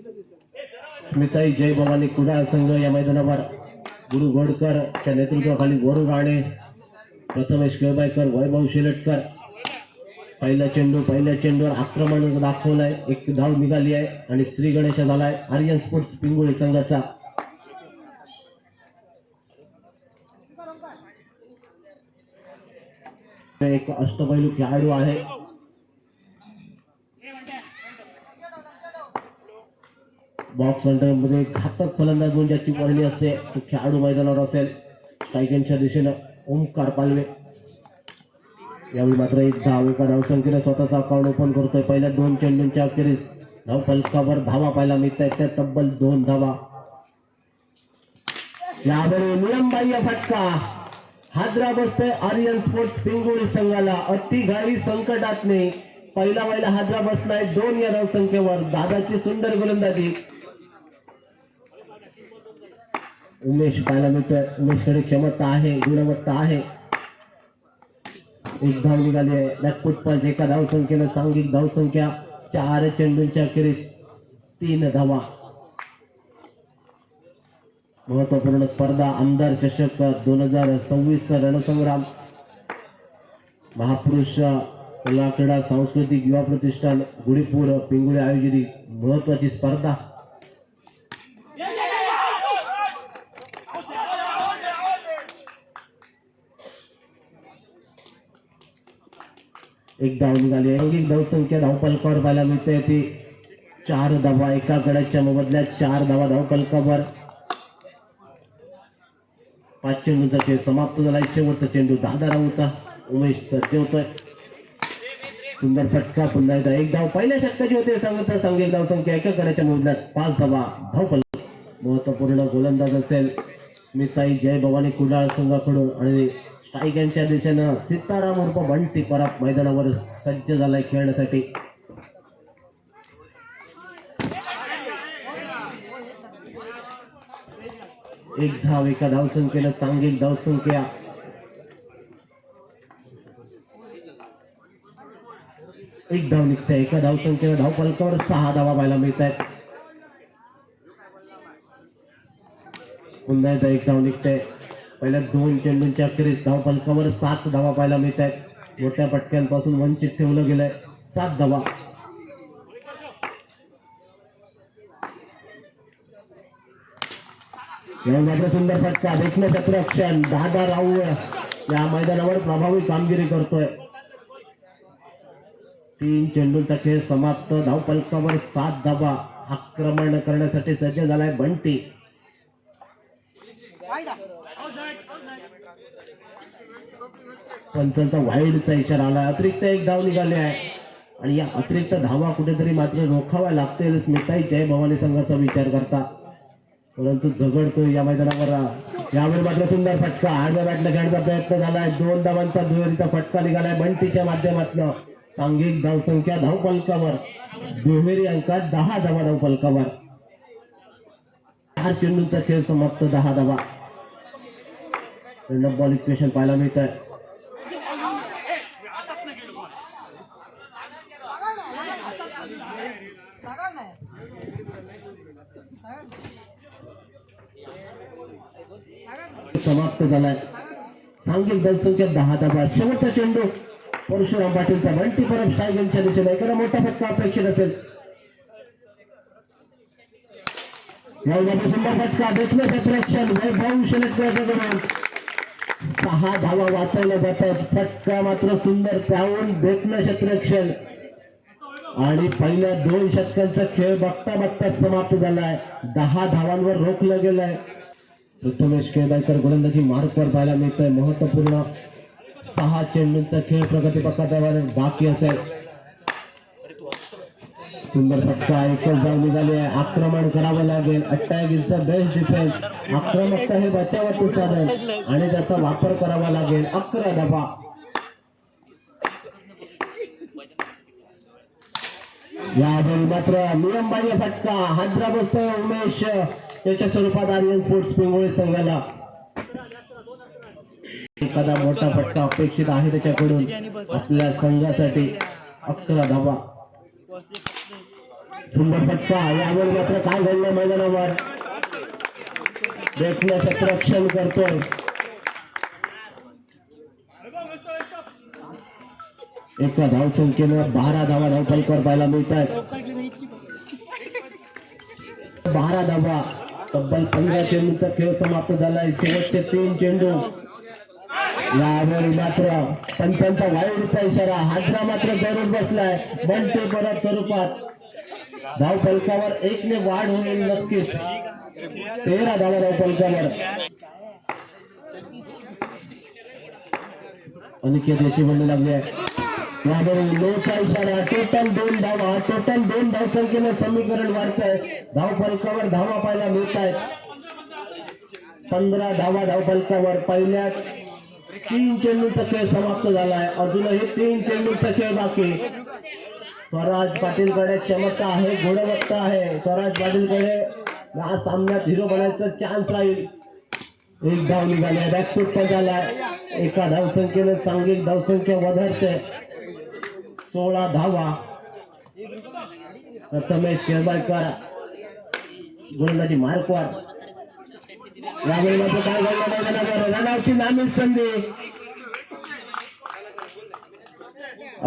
स्मिताई जय भवानी कुडाळ संघ या मैदानावर? गुरु गोडकरच्या नेतृत्वाखाली वरुण राणे प्रथमेश केळबायकर वैभव शेलटकर. पहिला चेंडू पहिल्या चेंडूवर आक्रमण दाखवलाय एक धाव निघाली आहे आणि श्री गणेश झालाय आर्यन स्पोर्ट्स पिंगुळी संघाचा. एक अष्टपैलू खेळाडू आहे. बॉक्समध्ये घातक फलंदाज म्हणून ज्याची वर्णी असते. तो खेळाडू मैदानावर असेल स्ट्रायकांच्या दिशेनं ओंकार पालवे. यावेळी मात्र एक दहा विका धावसंख्येने स्वतःचा अकाउंट ओपन करतोय. पहिल्या दोन चेंडूंच्या अखेरीस धाव फलकावर धावा पाहायला मिळत आहेत त्या तब्बल दोन धावा. यावेळी नियमबाह्य फटका. हादरा बसतोय आर्यन स्पोर्ट्स पिंगोळी संघाला. अति घाई संकटात नाही पहिला पहिला हादरा बसलाय. दोन या धावसंख्येवर दादाची सुंदर गोलंदाजी. उमेश पाहायला मिळतोय उमेशकडे क्षमता आहे गुणवत्ता आहे. एक धाव निघाली आहे. नागपूर एका धावसंख्येनं सांघिक धावसंख्या. चार चेंडूंच्या अखेरीस तीन धावा. महत्त्वपूर्ण स्पर्धा आमदार चषक दोन हजार सव्वीस रणसंग्राम. महापुरुष कला क्रीडा सांस्कृतिक युवा प्रतिष्ठान गुढीपूर पिंगुळे आयोजित महत्वाची स्पर्धा. एक धाव निघाली अंगिक एक धावसंख्या धावपलकावर पाहायला मिळते ती. चार धावा एका गड्याच्या मोबदल्यात चार धावा धावपलकावर पाच चेंडूचा खेळ समाप्त झाला शेवटचा चेंडू दादा राऊचा उमेश सज्जवतोय सुंदर फटका पुन्हा एकदा एक धाव पहिल्या षटकाची होते. सांगत सांगेल धाव संख्या एका गड्याच्या मोबदल्यात पाच धावा धावपलक महत्त्वपूर्ण गोलंदाज असेल. स्मिताई जय भवानी कुडाळ संघाकडून आणि स्ट्राईक दिशेनं सीताराम उर्फ बंटी परत मैदानावर सज्ज झालाय खेळण्यासाठी. एक धाव एका धावसंख्येनं चांगली धावसंख्या. एक धाव निघते एका धावसंख्येनं धाव पलकावर सहा धावा पाहायला मिळत आहेत पुन्हा एकदा एक धाव निघते पहिल्या दोन चेंडूंच्या अखेरीस धाव फलकावर सात धावा पाहायला मिळत आहेत मोठ्या पटक्यांपासून वंचित ठेवलं गेलंय. सात धावा. मात्र सुंदर फटका. देखणे सत्रक्षण दहा राहू या मैदानावर प्रभावी कामगिरी करतोय. तीन चेंडूंचा खेळ समाप्त. धावपलकावर सात धावा. आक्रमण करण्यासाठी सज्ज झालाय बंटी. पंचांचा वाईडचा इशारा आला. अतिरिक्त एक धाव निघाले आहे. आणि या अतिरिक्त धावा कुठेतरी मात्र रोखाव्या लागते स्मिताई जय भवानी संघाचा विचार करता. परंतु झगडतो या मैदानावर. यावेळी मात्र सुंदर फटका. आडव्या बॅटला खेळण्याचा प्रयत्न झालाय. दोन धावांचा दुहेरीचा फटका निघालाय बंटीच्या माध्यमातून. सांघिक धावसंख्या धावफलकावर दुहेरी अंकात दहा धावा धावफलकावर चार चेंडूंचा खेळ समाप्त. दहा धावा. बॉल इक्वेशन पाहायला मिळत आहे समाप्त झालाय. सांगेल धावसंख्या दहा दहा शेवटचा चेंडू. परशुराम पाटीलचा बंटी परत सायगेलच्या दिशेला एखादा मोठा फटका अपेक्षित असेल. यामध्ये फटका देखणे प्रेक्षण वैभव शिलेक्टर सहा धावा वाचवल्या जातात. फटका मात्र सुंदर त्याहून देखणं शत्रक्षण. आणि पहिल्या दोन षटकांचा खेळ बघता बघता समाप्त झालाय. दहा धावांवर रोखलं गेलंय. प्रथमेश केदारकर गोलंदाजी मार्गवर पाहायला मिळतोय. महत्त्वपूर्ण सहा चेंडूंचा खेळ प्रगती पथकावर बाकी असेल. सुंदर फटका एकच धाव निघाली आहे. आक्रमण करावं लागेल. Attack is the best defence आक्रमकता हे बचावाचं साधन आणि त्याचा वापर करावा लागेल. अकरा धावा यावेळी मात्र नियमबाह्य फटका. हादरा बसतोय उमेश. त्याच्या स्वरूपात आर्यन स्पोर्ट्स पिंगोळी संघाला एखादा मोठा फटका अपेक्षित आहे त्याच्याकडून आपल्या संघासाठी. अकरा धावा. सुंदर फटका. यावर मात्र काय घडलं मैदानावर? देखणं रक्षण करतोय. एका धावसंख्येनं बारा धावा धावफलकावर पाहायला मिळतात बारा धावा. तब्बल पंधरा चेंडूचा खेळ समाप्त झालाय. शेवटचे तीन चेंडू. यावर मात्र पंचांचा वाईटचा इशारा. हाजरा मात्र जरूर बसलाय. बनते परत स्वरूपात. धाव फलकावर एकने वाढ होईल नक्कीच. तेरा धावा धाव फलकावर अनिकेत याची म्हणू लागले आहे यावर इशारा टोटल दोन धावा टोटल दोन धावसंख्येनं समीकरण वाढत आहे धाव फलकावर धावा पाहायला मिळत आहेत पंधरा धावा धाव फलकावर पहिल्या तीन चेंडूचा खेळ समाप्त झालाय. अजूनही तीन चेंडूचा खेळ बाकी. स्वराज पाटीलकडे क्षमता आहे गुणवत्ता आहे. स्वराज पाटीलकडे या सामन्यात हिरो बनायचा चान्स राहील एक धाव निघाल्या बॅकफूट पण झालाय. एका धावसंख्येनं चांगली धावसंख्या वधारते. सोळा धावा. प्रथमेश केळबाळकर गोलंदाजी मार्कवर यावेळी मात्र काय घडलं मैदानावर. रनावची नामीच संधी.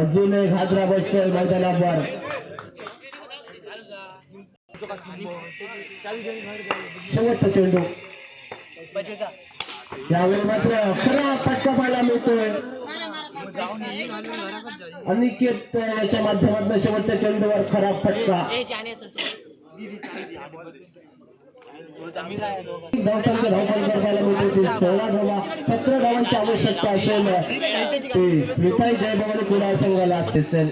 अजून एक हादरा बसतोय मैदानावर. शेवटचा चेंडू. यावेळी मात्र खरा पटका पाहायला मिळतोय. अनिकेत याच्या माध्यमातून शेवटच्या चेंडूवर खरा फटका. धावसंख्या धावपल करायला मिळते ती सोळा धावा सतरा धावांची आवश्यकता असेल ती स्मिताई जयभवानी क्रीडा संघाला दिसेल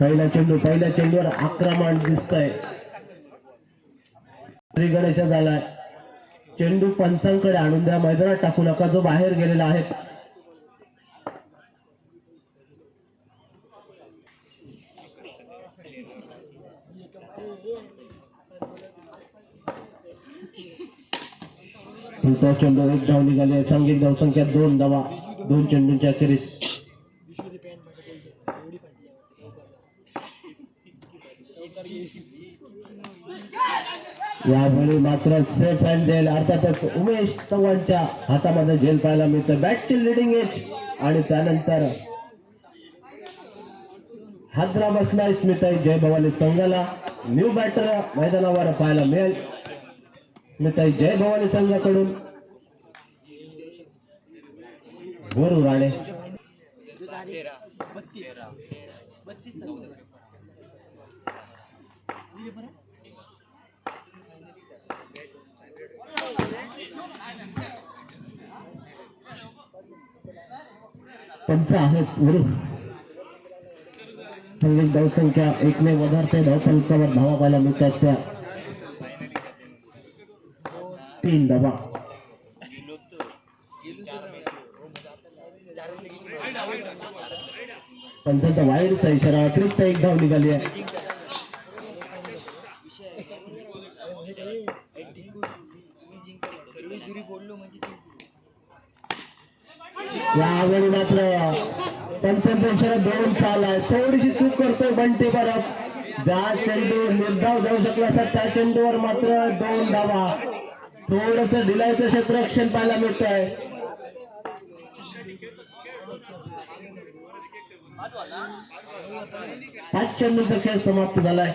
पहिला चेंडू पहिल्या चेंडूवर आक्रमण दिसतंय. श्री गणेश झालाय. चेंडू पंचांकडे आणून द्या मैदानात टाकू नका जो बाहेर गेलेला आहे. चेंडू एक धाव निघाली आहे. धावसंख्या दोन धावा दोन चेंडूंच्या अखेरीस. यावेळी मात्र सेफ हँडेल अर्थातच उमेश चव्हाणच्या हातामध्ये झेल पाहायला मिळतं बॅटची लिडिंग एज आणि त्यानंतर हादरा बसलाय स्मिताई जय भवानी संघाला न्यू बॅटर मैदानावर पाहायला मिळेल स्मिताई जय भवानी संघाकडून वरू राणे पंच आहेत वरू संगीत धावसंख्या एकने वधारते धावफलकावर धावा पाहायला मिळतात त्या तीन धावा पंचांचा वाईटचा इशारा अतिरिक्त एक धाव निघाली आहे सर्विस दुरी बोललो म्हणजे ती यावेळी मात्र पंचांचा दोन चाल आहे. थोडीशी चूक करतोय बंटी परत. ज्या चेंडू निर्धाव जाऊ शकला असता त्या चेंडूवर मात्र दोन धावा. थोडस ढिलायचं क्षेत्ररक्षण पाहायला मिळत आहे पाच चेंडूचा खेळ समाप्त झालाय.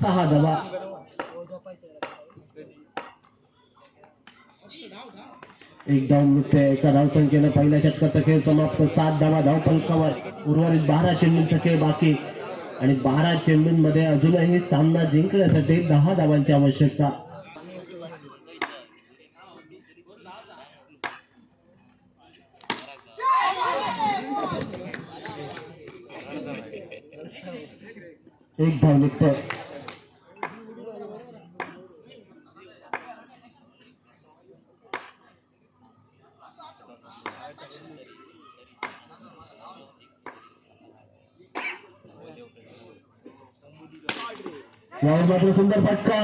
सहा धावा. एक धाव निघते एका धावसंख्येनं पहिल्या षटकाचा खेळ समाप्त. सात धावा धावफलकावर उर्वरित बारा चेंडूंचा खेळ बाकी. आणि बारा चेंडूंमध्ये अजूनही सामना जिंकण्यासाठी दहा धावांची आवश्यकता. एक धाव निघतोय. यावर मात्र सुंदर फटका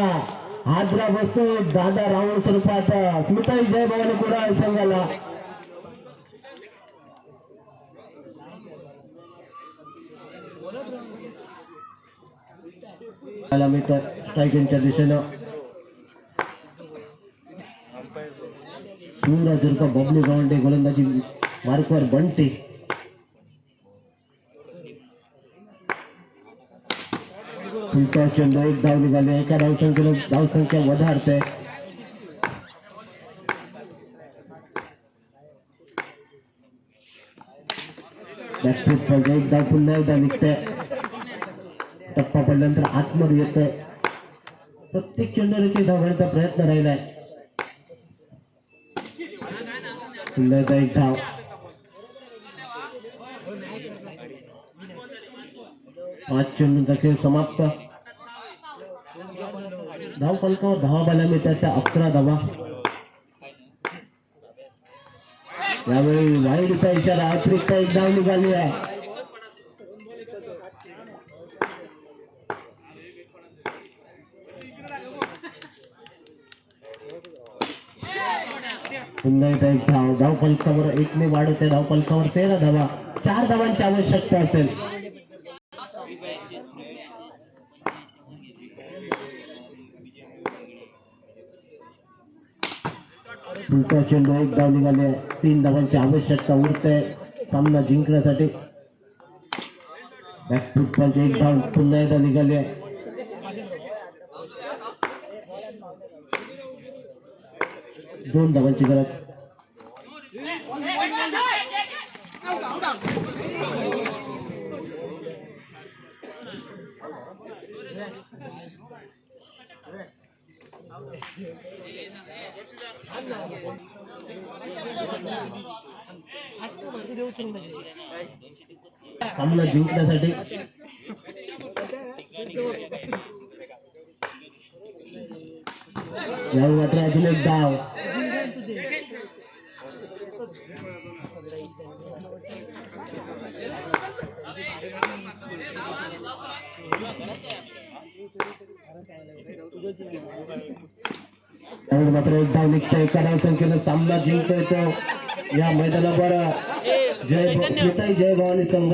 हादरा बसतो दादा रावण स्वरूपात स्मिताई जय भवानी कुडाळ संघाला मला मित्र स्ट्रायकिंगच्या दिशेनं सूरज उर्फ बबलू गावंडे गोलंदाजी मार्कवर बंटी फुलका चेंडू एक धाव निघाले एका धावसंख्येनं धावसंख्या वधारते. बॅकफूट पाहिजे एक धाव पुन्हा एकदा निघते. टप्पा पडल्यानंतर आतमध्ये येते. प्रत्येक चेंडूवर एक धाव घेण्याचा प्रयत्न राहिलाय. पुन्हा एकदा एक धाव. पाच चेंडू खेळ समाप्त. धाव फलकावर धावा बाला मिळतात त्या अकरा धावा. यावेळी वाईडचा इशारा अतिरिक्त एक धाव निघाली आहे. पुन्हा एकदा एक धाव धाव फलकावर एकने वाढत आहे धाव फलकावर तेरा धावा. चार धावांची आवश्यकता असेल. पुढचा चेंडू एक धाव निघाले. तीन धावांची आवश्यकता उरते. सामना जिंकण्यासाठी. बॅक फुटबॉलचे एक धाव. पुन्हा एकदा निघाले. दोन धावांची गरज. सामना जिंकण्यासाठी यावेळी मात्र अजून एक डाव यावेळी मात्र एक धाव निघतो एका संख्येनं सामना जिंकतोय तो. या मैदानावर जय स्मिताई जय भवानी संघ.